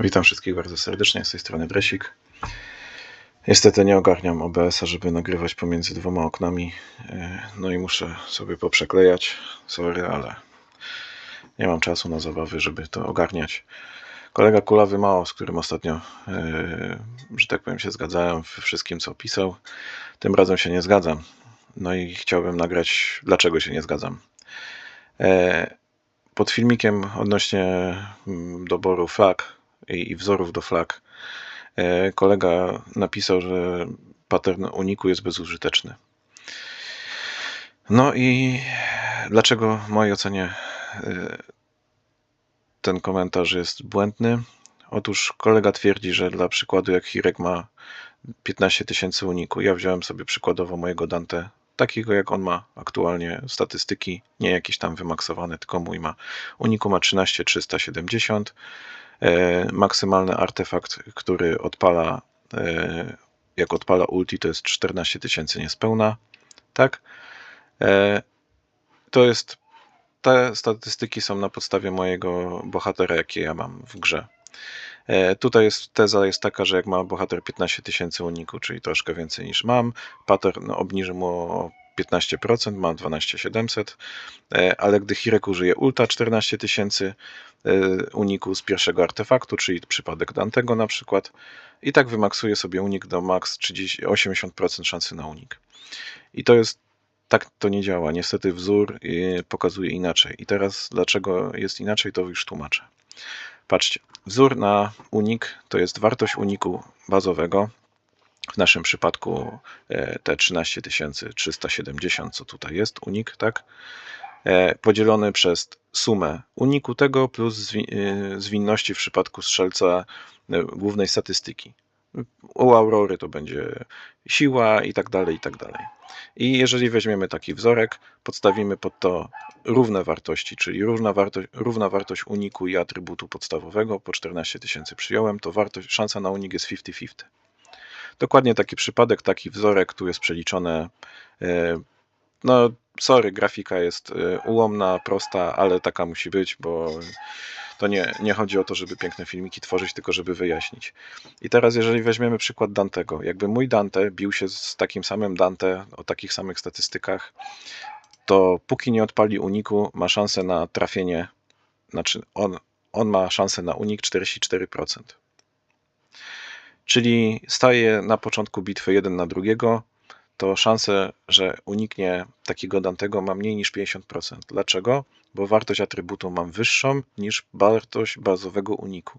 Witam wszystkich bardzo serdecznie z tej strony Dresik. Niestety nie ogarniam OBS-a, żeby nagrywać pomiędzy dwoma oknami. E, No i muszę sobie poprzeklejać. Sorry, ale nie mam czasu na zabawy, żeby to ogarniać. Kolega Kulawy Mało, z którym ostatnio, e, że tak powiem, się zgadzałem we wszystkim, co opisał, tym razem się nie zgadzam. No i chciałbym nagrać, dlaczego się nie zgadzam. E, Pod filmikiem odnośnie mm, doboru flag i i wzorów do flag e, kolega napisał, że pattern uniku jest bezużyteczny. No i dlaczego w mojej ocenie e, ten komentarz jest błędny? Otóż kolega twierdzi, że dla przykładu jak Hirek ma 15 tysięcy uniku, ja wziąłem sobie przykładowo mojego Dante, takiego jak on ma aktualnie statystyki, nie jakieś tam wymaksowane, tylko mój ma uniku ma 13370, E, maksymalny artefakt, który odpala, e, jak odpala ulti, to jest 14 tysięcy niespełna, tak? E, To jest, te statystyki są na podstawie mojego bohatera, jaki ja mam w grze. E, Tutaj jest, teza jest taka, że jak ma bohater 15 tysięcy uniku, czyli troszkę więcej niż mam, pattern obniży mu o 15%, ma 12700, e, ale gdy Hirek użyje ulta 14 tysięcy e, uniku z pierwszego artefaktu, czyli przypadek Dantego na przykład, i tak wymaksuje sobie unik do max 30, 80% szansy na unik. I to jest tak to nie działa. Niestety wzór e, pokazuje inaczej. I teraz dlaczego jest inaczej, to już tłumaczę. Patrzcie, wzór na unik to jest wartość uniku bazowego. W naszym przypadku e, te 13 370, co tutaj jest, unik, tak? E, Podzielony przez sumę uniku tego plus e, zwinności w przypadku strzelca głównej statystyki. U Aurory to będzie siła i tak dalej, i tak dalej. I jeżeli weźmiemy taki wzorek, podstawimy pod to równe wartości, czyli równa wartość, równa wartość uniku i atrybutu podstawowego, po 14 tysięcy przyjąłem, to wartość, szansa na unik jest 50-50. Dokładnie taki przypadek, taki wzorek, tu jest przeliczone. No, sorry, grafika jest e, ułomna, prosta, ale taka musi być, bo to nie, nie chodzi o to, żeby piękne filmiki tworzyć, tylko żeby wyjaśnić. I teraz, jeżeli weźmiemy przykład Dantego, jakby mój Dante bił się z takim samym Dante o takich samych statystykach, to póki nie odpali uniku, ma szansę na trafienie, znaczy on, on ma szansę na unik 44%. Czyli staje na początku bitwy jeden na drugiego, to szanse, że uniknie takiego Dantego ma mniej niż 50%. Dlaczego? Bo wartość atrybutu mam wyższą niż wartość bazowego uniku.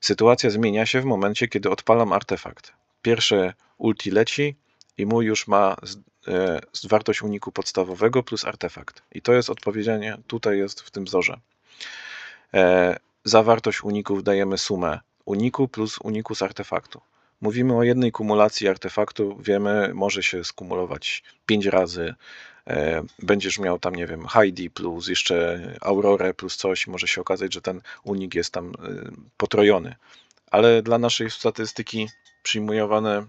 Sytuacja zmienia się w momencie, kiedy odpalam artefakt. Pierwsze ulti leci i mój już ma z- e, wartość uniku podstawowego plus artefakt. I to jest odpowiedzianie, tutaj jest w tym wzorze. E, Za wartość uników dajemy sumę uniku plus uniku z artefaktu. Mówimy o jednej kumulacji artefaktu, wiemy, może się skumulować 5 razy. E, Będziesz miał tam, nie wiem, Heidi plus jeszcze Aurorę plus coś, może się okazać, że ten unik jest tam e, potrojony. Ale dla naszej statystyki przyjmowane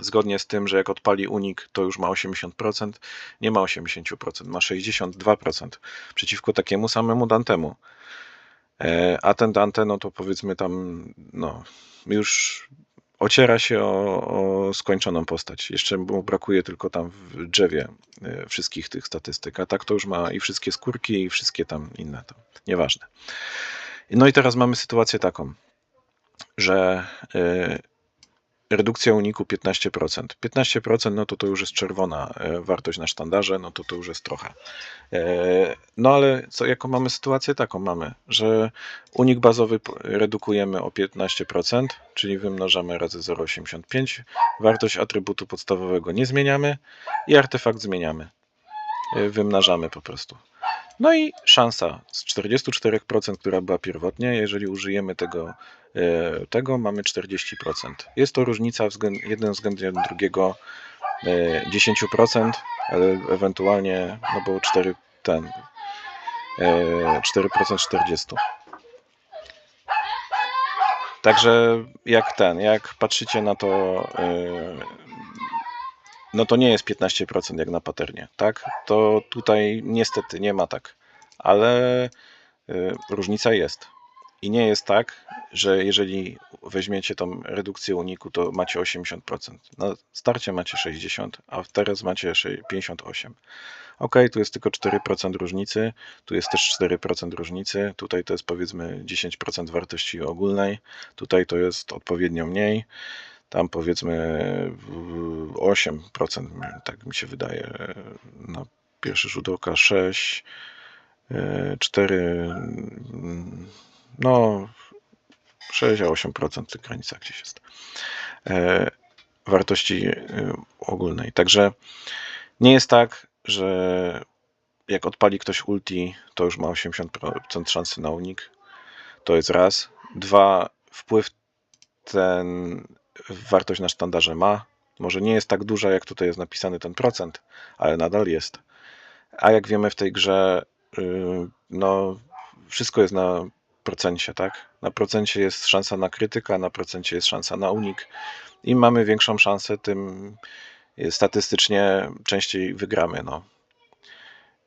zgodnie z tym, że jak odpali unik, to już ma 80%, nie ma 80%, ma 62% przeciwko takiemu samemu Dantemu. E, A ten Dante, no to powiedzmy tam, no, już ociera się o, o skończoną postać. Jeszcze mu brakuje tylko tam w drzewie e, wszystkich tych statystyk, a tak to już ma i wszystkie skórki, i wszystkie tam inne, to nieważne. No i teraz mamy sytuację taką, że e, redukcja uniku 15%. 15% no to to już jest czerwona e, wartość na sztandarze, no to to już jest trochę. E, No ale co, jaką mamy sytuację taką mamy, że unik bazowy redukujemy o 15%, czyli wymnażamy razy 0,85, wartość atrybutu podstawowego nie zmieniamy i artefakt zmieniamy. E, Wymnażamy po prostu. No i szansa z 44%, która była pierwotnie, jeżeli użyjemy tego, tego mamy 40%. Jest to różnica względ, jeden względem drugiego e, 10%, ale ewentualnie, no bo 4 ten e, 4% 40. Także jak ten, jak patrzycie na to, e, no to nie jest 15% jak na paternie, tak? To tutaj niestety nie ma tak, ale różnica jest. I nie jest tak, że jeżeli weźmiecie tą redukcję uniku, to macie 80%. Na starcie macie 60%, a teraz macie 58%. Ok, tu jest tylko 4% różnicy, tu jest też 4% różnicy, tutaj to jest powiedzmy 10% wartości ogólnej, tutaj to jest odpowiednio mniej, tam powiedzmy 8%, tak mi się wydaje, na pierwszy rzut oka 6, 4, no 6 a 8% w tych granicach gdzieś jest e, wartości e, ogólnej. Także nie jest tak, że jak odpali ktoś ulti, to już ma 80% szansy na unik. To jest raz. Dwa, wpływ ten wartość na sztandarze ma. Może nie jest tak duża, jak tutaj jest napisany ten procent, ale nadal jest. A jak wiemy w tej grze, y, no wszystko jest na procencie, tak? Na procencie jest szansa na krytyka, na procencie jest szansa na unik. Im mamy większą szansę, tym statystycznie częściej wygramy. No.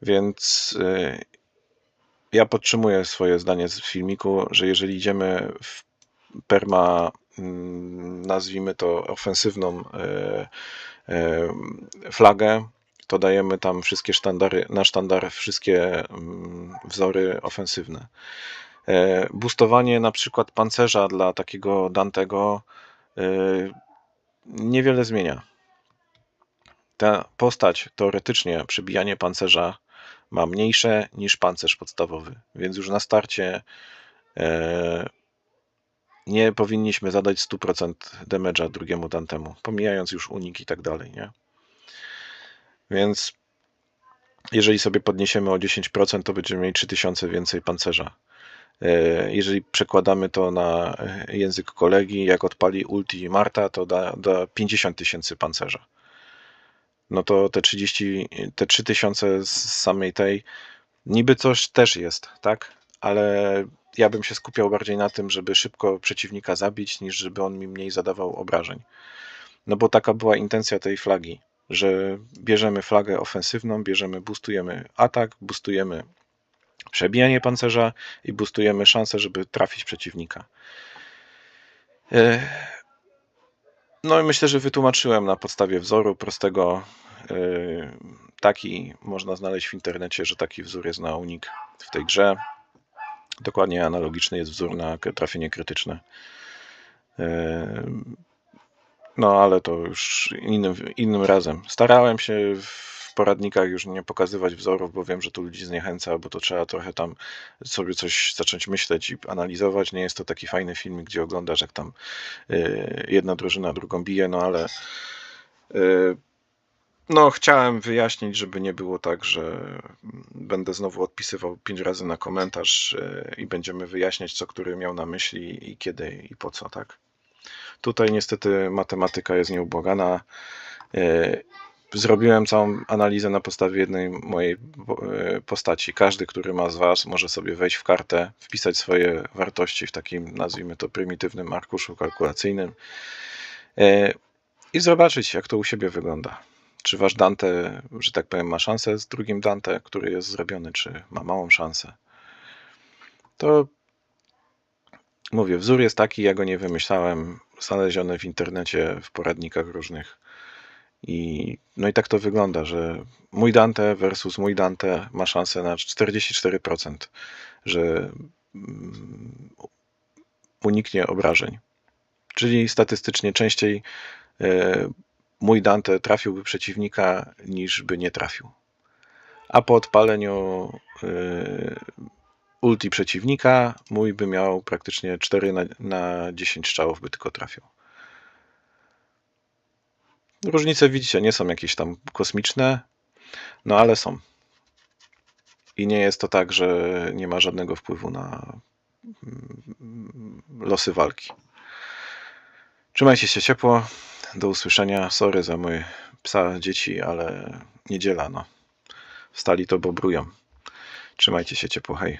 Więc y, ja podtrzymuję swoje zdanie z filmiku, że jeżeli idziemy w perma, mm, nazwijmy to ofensywną y, y, flagę, to dajemy tam wszystkie sztandary, na sztandar wszystkie mm, wzory ofensywne. Boostowanie na przykład pancerza dla takiego Dantego niewiele zmienia. Ta postać teoretycznie przebijanie pancerza ma mniejsze niż pancerz podstawowy, więc już na starcie e, nie powinniśmy zadać 100% damage'a drugiemu Dantemu, pomijając już unik i tak dalej, nie? Więc jeżeli sobie podniesiemy o 10%, to będziemy mieli 3000 więcej pancerza. E, jeżeli przekładamy to na język kolegi, jak odpali ulti Marta, to da, da 50 tysięcy pancerza no to te 30, te 3000 z samej tej niby coś też jest, tak? Ale ja bym się skupiał bardziej na tym, żeby szybko przeciwnika zabić, niż żeby on mi mniej zadawał obrażeń. No bo taka była intencja tej flagi, że bierzemy flagę ofensywną, bierzemy, boostujemy atak, boostujemy przebijanie pancerza i boostujemy szansę, żeby trafić przeciwnika. E, no i myślę, że wytłumaczyłem na podstawie wzoru prostego. Yy, taki można znaleźć w internecie, że taki wzór jest na unik w tej grze. Dokładnie analogiczny jest wzór na trafienie krytyczne. Yy, no ale to już innym, innym razem. Starałem się w poradnikach już nie pokazywać wzorów, bo wiem, że to ludzi zniechęca, bo to trzeba trochę tam sobie coś zacząć myśleć i analizować. Nie jest to taki fajny film, gdzie oglądasz, jak tam y, jedna drużyna drugą bije, no ale y, no, chciałem wyjaśnić, żeby nie było tak, że będę znowu odpisywał pięć razy na komentarz y, i będziemy wyjaśniać, co który miał na myśli i kiedy i po co, tak? Tutaj niestety matematyka jest nieubłagana Zrobiłem całą analizę na podstawie jednej mojej e, postaci. Każdy, który ma z Was, może sobie wejść w kartę, wpisać swoje wartości w takim, nazwijmy to, prymitywnym arkuszu kalkulacyjnym e, i zobaczyć, jak to u siebie wygląda. Czy Wasz Dante, że tak powiem, ma szansę z drugim Dante, który jest zrobiony, czy ma małą szansę. To mówię, wzór jest taki, ja go nie wymyślałem, znaleziony w internecie, w poradnikach różnych i, no i tak to wygląda, że mój Dante versus mój Dante ma szansę na 44%, że mm, uniknie obrażeń. Czyli statystycznie częściej e, mój Dante trafiłby przeciwnika niż by nie trafił. A po odpaleniu e, ulti przeciwnika mój by miał praktycznie 4 na, na 10 strzałów by tylko trafił. Różnice widzicie, nie są jakieś tam kosmiczne, no ale są. I nie jest to tak, że nie ma żadnego wpływu na mm, losy walki. Trzymajcie się ciepło. Do usłyszenia. Sorry za mój psa, dzieci, ale niedziela, no. Wstali to bobrują. Trzymajcie się ciepło. Hej.